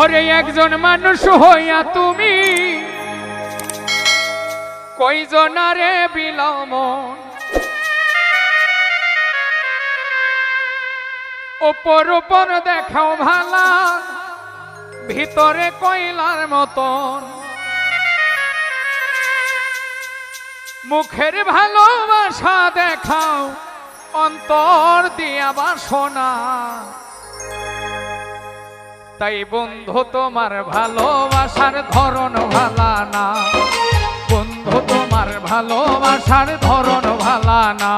ওরে একজন মানুষ হইয়া তুমি। কইজনারে বিলম? ওপর ওপর দেখাও ভালা, ভিতরে কইলার মতন। মুখের ভালোবাসা দেখাও, অন্তর দিয়া বাসনা। তাই বন্ধু, তোমার ভালোবাসার ধরন ভালা না। বন্ধু, তোমার ভালোবাসার ধরন ভালা না।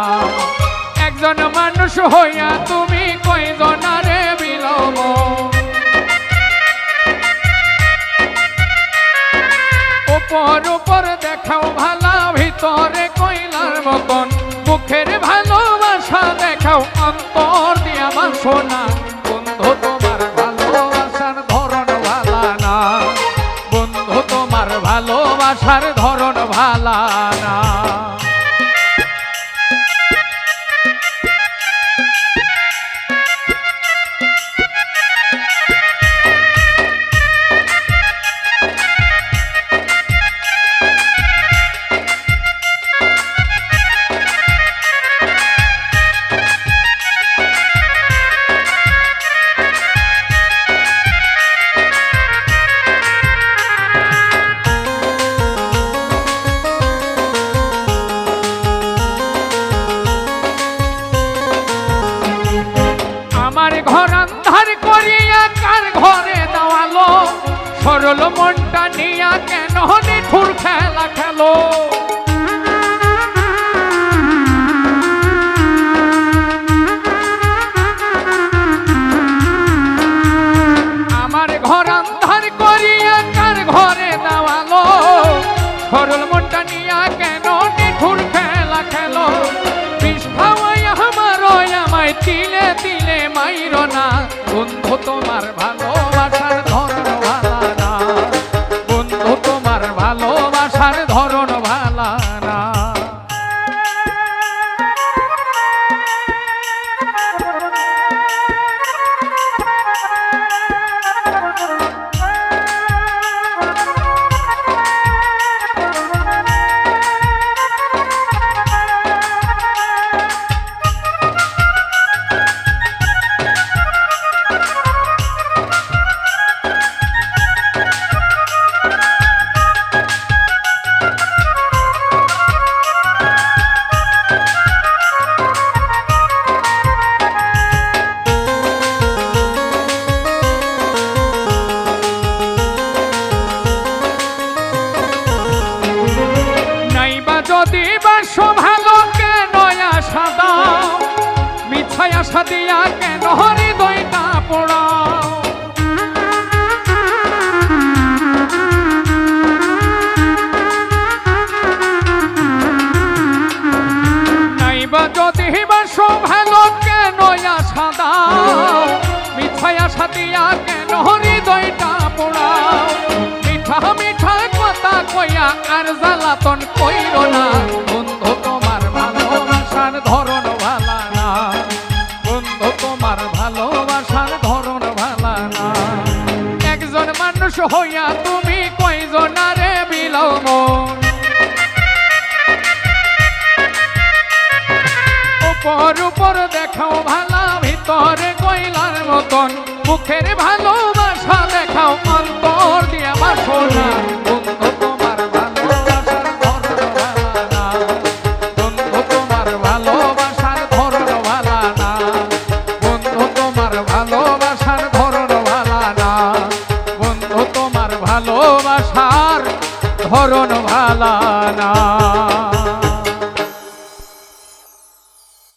একজন মানুষ হইয়া তুমি কয়জনারে বিলম উপর উপর দেখাও ভালা, ভিতরে কইলার মতন। মুখের ভালোবাসা দেখাও, অন্তর দিয়া বাসনা। সরল মনটা নিয়া কেন নিঠুর খেলা খেলো? আমার ঘর আন্ধার করিয়া কার ঘরে দেওয়ালো সরল মনটা নিয়া কেন নিঠুর খেলা খেলো? আমার আমায় তিলে তিলে মাইর না। বন্ধু তোমার ভালোবাসার ভালোবাসার ধরন বাস ভালো কেন আশা দাও মিছাই আশা দিয়া কেন হৃদয়টা নাইবা যদি বাস ভালো কেন আশা দাও মিছাই আশা কইয়া আর জ্বালাতন কইর না। বন্ধু, তোমার ভালোবাসার ধরন ভালা না। বন্ধু, তোমার ভালোবাসার ধরন ভালা না। একজন মানুষ হইয়া তুমি কয়জনারে বিলম উপর উপর দেখাও ভালা, ভিতরে কইলার মতন। মুখের ভালোবাসা দেখাও, অন্তর দিয়া বাসনা। ভালোবাসার ধরন ভালা না।